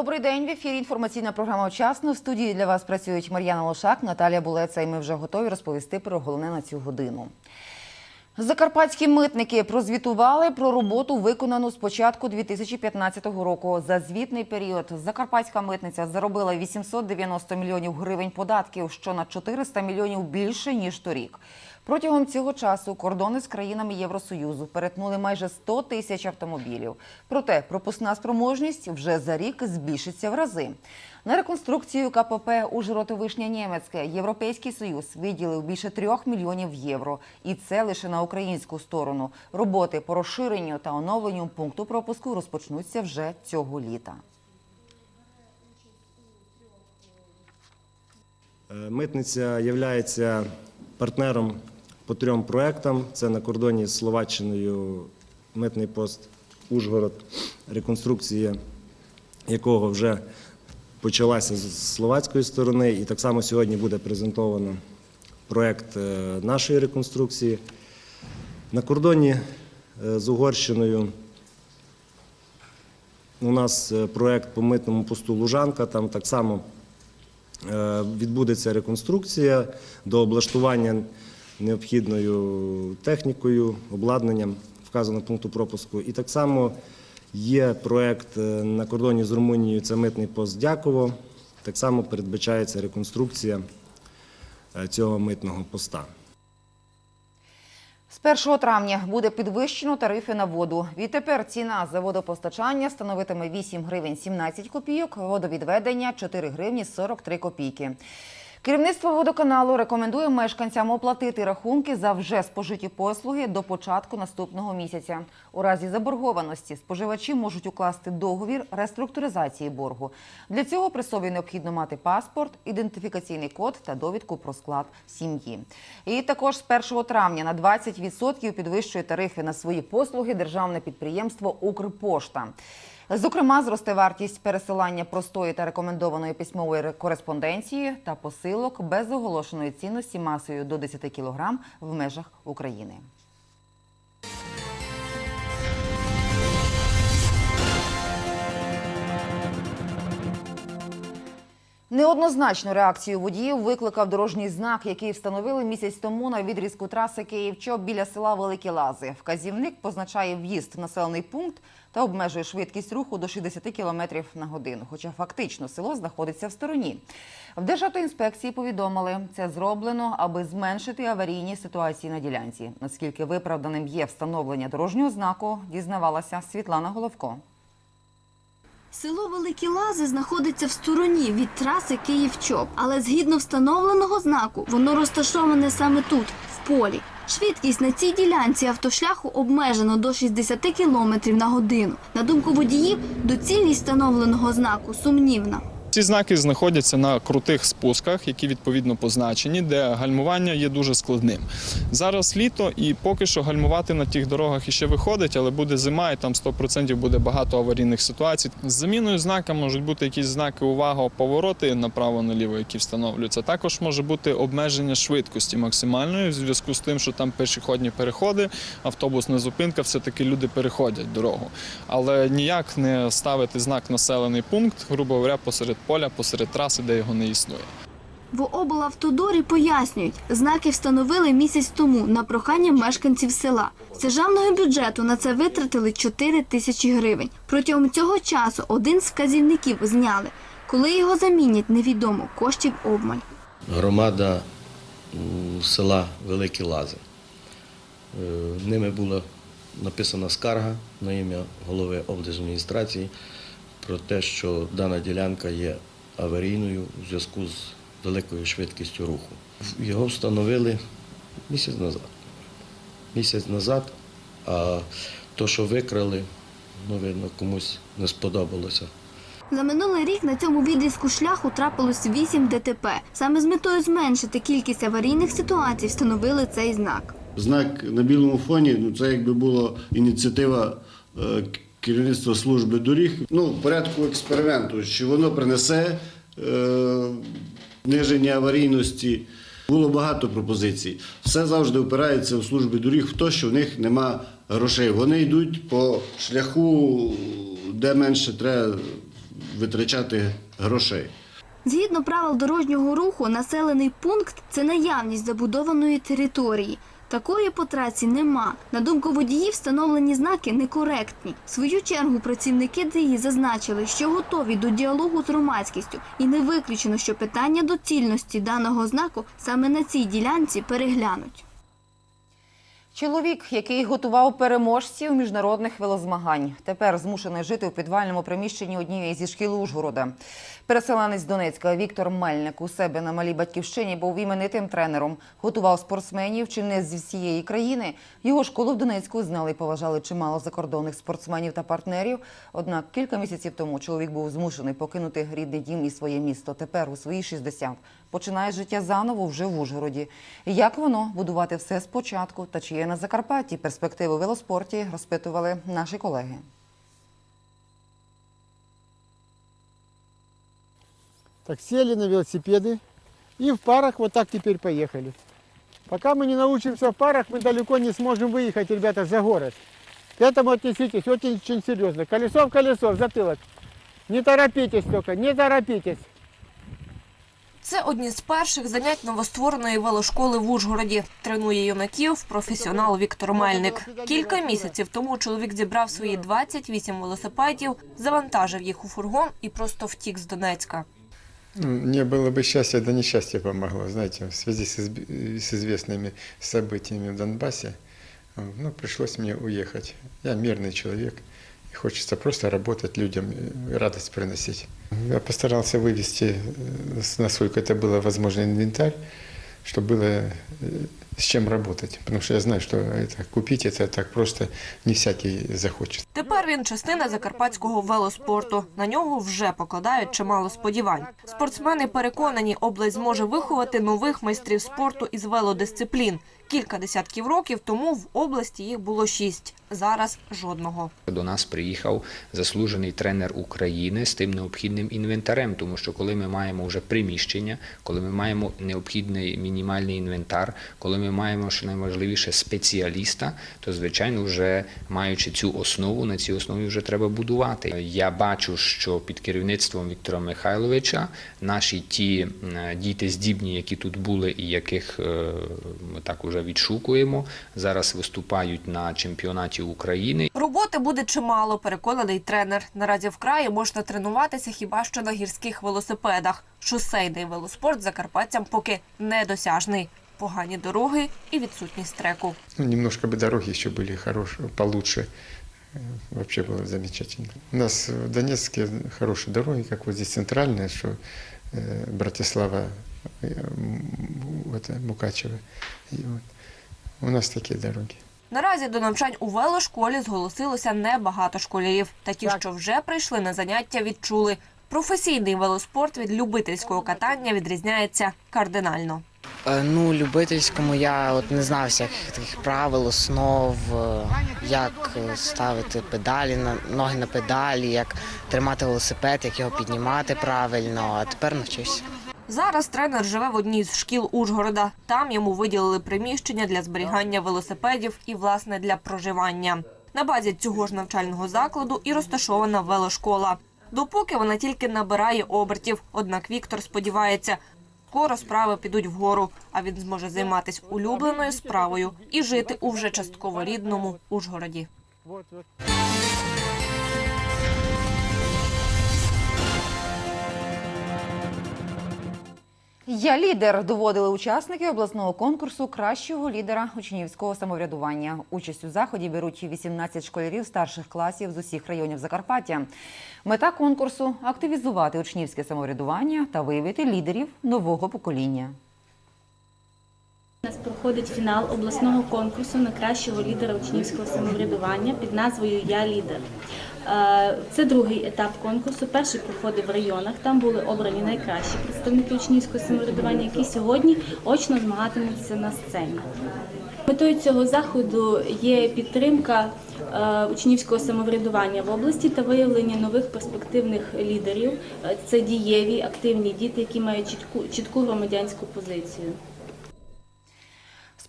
Добрий день. В ефірі інформаційна програма «Вчасно». В студії для вас працюють Мар'яна Лошак, Наталія Булеца. І ми вже готові розповісти про головне на цю годину. Закарпатські митники прозвітували про роботу, виконану з початку 2015 року. За звітний період закарпатська митниця заробила 890 мільйонів гривень податків, що на 400 мільйонів більше ніж торік. Протягом цього часу кордони з країнами Євросоюзу перетнули майже 100 тисяч автомобілів. Проте пропускна спроможність вже за рік збільшиться в рази. На реконструкцію КПП Ужгород Вишня Німецьке Європейський Союз виділив більше трьох мільйонів євро. І це лише на українську сторону. Роботи по розширенню та оновленню пункту пропуску розпочнуться вже цього літа. Е, Митниця є партнером по трьом проектам. Це на кордоні з Словаччиною митний пост Ужгород, реконструкція якого вже почалася з словацької сторони. І так само сьогодні буде презентовано проект е, нашої реконструкції. На кордоні е, з Угорщиною у нас е, проект по митному посту Лужанка. Там так само відбудеться реконструкція до облаштування необхідною технікою, обладнанням вказаного пункту пропуску. І так само є проект е, на кордоні з Румунією, це митний пост Дяково. Так само передбачається реконструкція е, цього митного поста. З 1 травня буде підвищено тарифи на воду. Відтепер ціна за водопостачання становитиме 8 гривень 17 копійок, водовідведення 4 гривні 43 копійки. Керівництво водоканалу рекомендує мешканцям оплатити рахунки за вже спожиті послуги до початку наступного місяця. У разі заборгованості споживачі можуть укласти договір реструктуризації боргу. Для цього при собі необхідно мати паспорт, ідентифікаційний код та довідку про склад сім'ї. І також з 1 травня на 20% підвищує тарифи на свої послуги державне підприємство Укрпошта. Зокрема, зросте вартість пересилання простої та рекомендованої письмової кореспонденції та посилок без оголошеної цінності масою до 10 кг в межах України. Неоднозначну реакцію водіїв викликав дорожній знак, який встановили місяць тому на відрізку траси Київ-Чоп біля села Великі Лази. Вказівник позначає в'їзд в населений пункт та обмежує швидкість руху до 60 км на годину. Хоча фактично село знаходиться в стороні. В Державтоінспекції повідомили, це зроблено, аби зменшити аварійні ситуації на ділянці. Наскільки виправданим є встановлення дорожнього знаку, дізнавалася Світлана Головко. Село Великі Лази знаходиться в стороні від траси Київ-Чоп, але згідно встановленого знаку, воно розташоване саме тут, в полі. Швидкість на цій ділянці автошляху обмежено до 60 км на годину. На думку водіїв, доцільність встановленого знаку сумнівна. Ці знаки знаходяться на крутих спусках, які відповідно позначені, де гальмування є дуже складним. Зараз літо, і поки що гальмувати на тих дорогах іще виходить, але буде зима, і там 100% буде багато аварійних ситуацій. З заміною знака можуть бути якісь знаки увага, повороти направо-наліво, які встановлюються. Також може бути обмеження швидкості максимальної в зв'язку з тим, що там пішохідні переходи, автобусна зупинка, все-таки люди переходять дорогу. Але ніяк не ставити знак населений пункт, грубо говоря, посеред поля, посеред траси, де його не існує. В облавтодорі пояснюють, знаки встановили місяць тому на прохання мешканців села. З державного бюджету на це витратили 4 тисячі гривень. Протягом цього часу один з вказівників зняли. Коли його замінять, невідомо, коштів обмаль. громада села Великі Лази. Е, Ними була написана скарга на ім'я голови облдержадміністрації про те, що дана ділянка є аварійною у зв'язку з великою швидкістю руху. Його встановили місяць назад. Місяць назад, а то, що викрали, ну, видно, комусь не сподобалося. За минулий рік на цьому відрізку шляху трапилось 8 ДТП. Саме з метою зменшити кількість аварійних ситуацій встановили цей знак. Знак на білому фоні ну це якби була ініціатива е, керівництва служби доріг. Ну, в порядку експерименту, чи воно принесе е, зниження аварійності. Було багато пропозицій. Все завжди опирається в службі доріг в те, що в них нема грошей. Вони йдуть по шляху, де менше треба витрачати грошей. Згідно правил дорожнього руху, населений пункт це наявність забудованої території. Такої по трасі нема. На думку водіїв, встановлені знаки некоректні. В свою чергу працівники ДІ зазначили, що готові до діалогу з громадськістю, і не виключено, що питання доцільності даного знаку саме на цій ділянці переглянуть. Чоловік, який готував переможців міжнародних велозмагань, тепер змушений жити у підвальному приміщенні однієї зі шкіл Ужгорода. Переселенець Донецька Віктор Мельник у себе на малій батьківщині був іменитим тренером. Готував спортсменів чи не з всієї країни. Його школу в Донецьку знали і поважали чимало закордонних спортсменів та партнерів. Однак кілька місяців тому чоловік був змушений покинути рідний дім і своє місто. Тепер у свої 60 починає життя заново вже в Ужгороді. Як воно будувати все спочатку та чи є на Закарпатті перспективи велоспорті, розпитували наші колеги. Так сели на велосипеды и в парах вот так теперь поехали. Пока мы не научимся в парах, мы далеко не сможем выехать, ребята, за город. К этому отнеситесь очень, очень серьезно. Колесо в колесо, в затылок. Не торопитесь только, не торопитесь. Це одні з перших занять новоствореної велошколи в Ужгороді. Тренує юнаків професіонал Віктор Мельник. Кілька місяців тому чоловік зібрав свої 28 велосипедів, завантажив їх у фургон і просто втік з Донецька. Ну, Мне было бы счастье, да несчастье помогло, знаете, в связи с, изби- с известными событиями в Донбассе, э, ну, пришлось мне уехать. Я мирный человек, и хочется просто работать людям, э, радость приносить. Я постарался вывести, э, с- насколько это было возможно, инвентарь, чтобы было э, с чем работать, потому что я знаю, что это купить это так просто не всякий захочет. Тепер він частина закарпатського велоспорту. На нього вже покладають чимало сподівань. Спортсмени переконані, область зможе виховати нових майстрів спорту із велодисциплін. Кілька десятків років тому в області їх було шість. Зараз жодного. До нас приїхав заслужений тренер України з тим необхідним інвентарем, тому що коли ми маємо вже приміщення, коли ми маємо необхідний мінімальний інвентар, коли ми маємо що найважливіше спеціаліста, то звичайно, вже маючи цю основу, на цій основі вже треба будувати. Я бачу, що під керівництвом Віктора Михайловича наші ті е, діти здібні, які тут були, і яких е, ми так уже відшукуємо, зараз виступають на чемпіонаті України. Роботи буде чимало, переконаний тренер. Наразі в краї можна тренуватися хіба що на гірських велосипедах. Шосейний велоспорт закарпатцям поки недосяжний Погані дороги і відсутність треку. Ну, немножко бы дороги еще были хорошие, получше. Э, Вообще было замечательно. У нас в Донецке хорошие дороги, как вот здесь центральная, что э, Братислава, э, м, это, Мукачево. И вот. У нас такие дороги. Наразі до навчань у велошколі зголосилося небагато школярів. Та ті, що вже прийшли на заняття, відчули. Професійний велоспорт від любительського катання відрізняється кардинально. Е, Ну, любительському я от не знав всяких таких правил, основ, е, як ставити педалі на ноги на педалі, як тримати велосипед, як його піднімати правильно. А тепер навчуся. Зараз тренер живе в одній з шкіл Ужгорода. Там йому виділили приміщення для зберігання велосипедів і, власне, для проживання. На базі цього ж навчального закладу і розташована велошкола. Допоки вона тільки набирає обертів. Однак Віктор сподівається, скоро справи підуть вгору, а він зможе займатися улюбленою справою і жити у вже частково рідному Ужгороді. Я лідер доводили учасники обласного конкурсу кращого лідера учнівського самоврядування. Участь у заході беруть 18 школярів старших класів з усіх районів Закарпаття. Мета конкурсу активізувати учнівське самоврядування та виявити лідерів нового покоління. У нас проходить фінал обласного конкурсу на кращого лідера учнівського самоврядування під назвою Я лідер. Е, Це другий етап конкурсу. Перший проходив в районах. Там були обрані найкращі представники учнівського самоврядування, які сьогодні очно змагатимуться на сцені. Метою цього заходу є підтримка е, учнівського самоврядування в області та виявлення нових перспективних лідерів. Е, Це дієві, активні діти, які мають чітку, чітку громадянську позицію.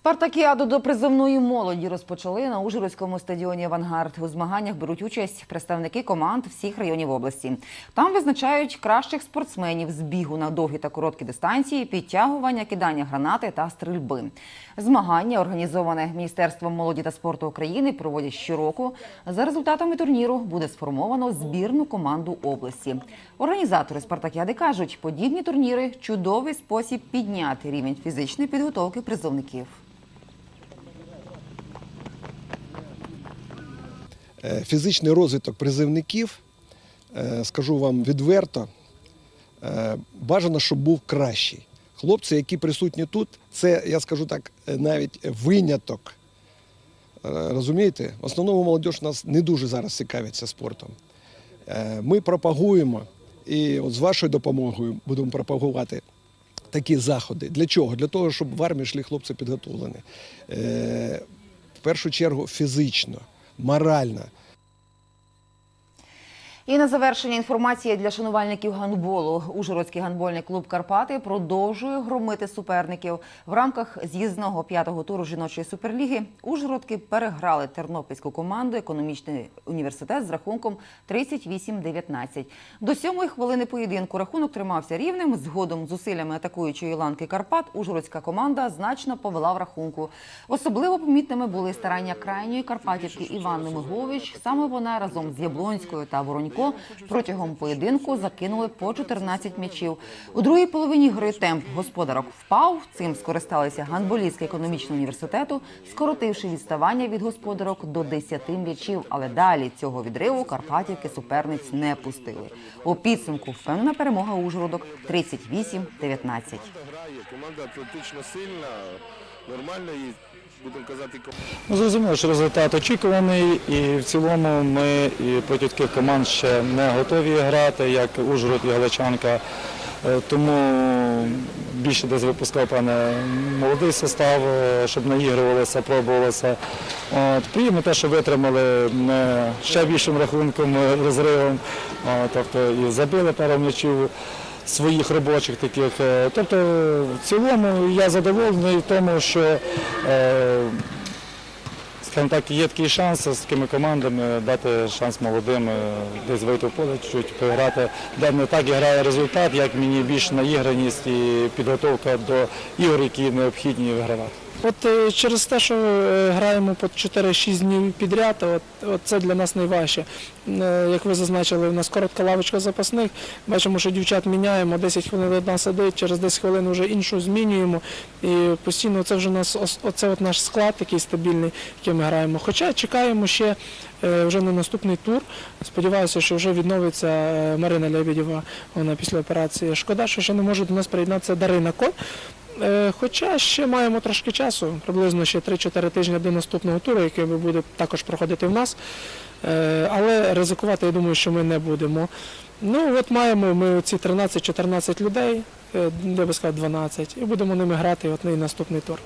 Спартакіаду до призовної молоді розпочали на Ужгородському стадіоні Авангард. У змаганнях беруть участь представники команд всіх районів області. Там визначають кращих спортсменів з бігу на довгі та короткі дистанції, підтягування, кидання гранати та стрільби. Змагання, організоване Міністерством молоді та спорту України, проводять щороку. За результатами турніру буде сформовано збірну команду області. Організатори спартакіади кажуть, подібні турніри чудовий спосіб підняти рівень фізичної підготовки призовників. Фізичний розвиток призивників, е, скажу вам відверто, е, бажано, щоб був кращий. Хлопці, які присутні тут, це, я скажу так, е, навіть виняток. Е, Розумієте, в основному молодь нас не дуже зараз цікавиться спортом. Е, Ми пропагуємо, і от з вашою допомогою будемо пропагувати такі заходи. Для чого? Для того, щоб в армію йшли хлопці підготовлені. Е, В першу чергу фізично, морально. І на завершення інформація для шанувальників гандболу. Ужгородський гандбольний клуб Карпати продовжує громити суперників. В рамках з'їзного п'ятого туру жіночої суперліги Ужгородки переграли тернопільську команду економічний університет з рахунком 38-19. До сьомої хвилини поєдинку рахунок тримався рівним. Згодом зусиллями атакуючої ланки Карпат Ужгородська команда значно повела в рахунку. Особливо помітними були старання крайньої Карпатівки Іванни Мигович. Саме вона разом з Яблонською та Воронько протягом поєдинку закинули по 14 м'ячів. У другій половині гри темп господарок впав. Цим скористалися гандболістки економічного університету, скоротивши відставання від господарок до 10 м'ячів. Але далі цього відриву Карпатівки суперниць не пустили. У підсумку впевнена перемога Ужгородок 38-19. Команда атлетично сильна, нормально і будемо казати, Ну, зрозуміло, що результат очікуваний, і в цілому ми і проти команд ще не готові грати, як Ужгород і Галичанка. Е, Тому більше десь випускав певне молодий состав, е, щоб наігрувалися, пробувалися. От, приємно те, що витримали ще більшим рахунком е, розривом, тобто і забили пару м'ячів своїх робочих таких. Е, Тобто в цілому я задоволений в тому, що е, так, є такий шанс з такими командами дати шанс молодим е, десь вийти в поле, чуть пограти, де не так і грає результат, як мені більш наіграність і підготовка до ігор, які необхідні вигравати. От е, через те, що е, граємо по 4-6 днів підряд, от, от це для нас найважче. Е, Як ви зазначили, у нас коротка лавочка запасних. Бачимо, що дівчат міняємо, 10 хвилин одна сидить, через 10 хвилин вже іншу змінюємо. І постійно це вже нас оце от наш склад такий стабільний, який ми граємо. Хоча чекаємо ще вже на наступний тур. Сподіваюся, що вже відновиться Марина Лебедєва, вона після операції. Шкода, що ще не може до нас приєднатися Дарина Кон. Е, Хоча ще маємо трошки часу, приблизно ще 3-4 тижні до наступного туру, який буде також проходити в нас. Е, Але ризикувати, я думаю, що ми не будемо. Ну, от маємо ми ці 13-14 людей, де я би сказав 12, і будемо ними грати от на наступний тур.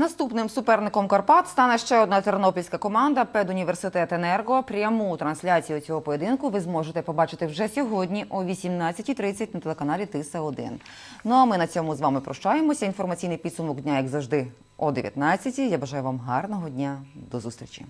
Наступним суперником Карпат стане ще одна тернопільська команда Педуніверситет Енерго. Пряму трансляцію цього поєдинку ви зможете побачити вже сьогодні о 18.30 на телеканалі Тиса 1 Ну а ми на цьому з вами прощаємося. Інформаційний підсумок дня, як завжди, о 19.00. Я бажаю вам гарного дня. До зустрічі.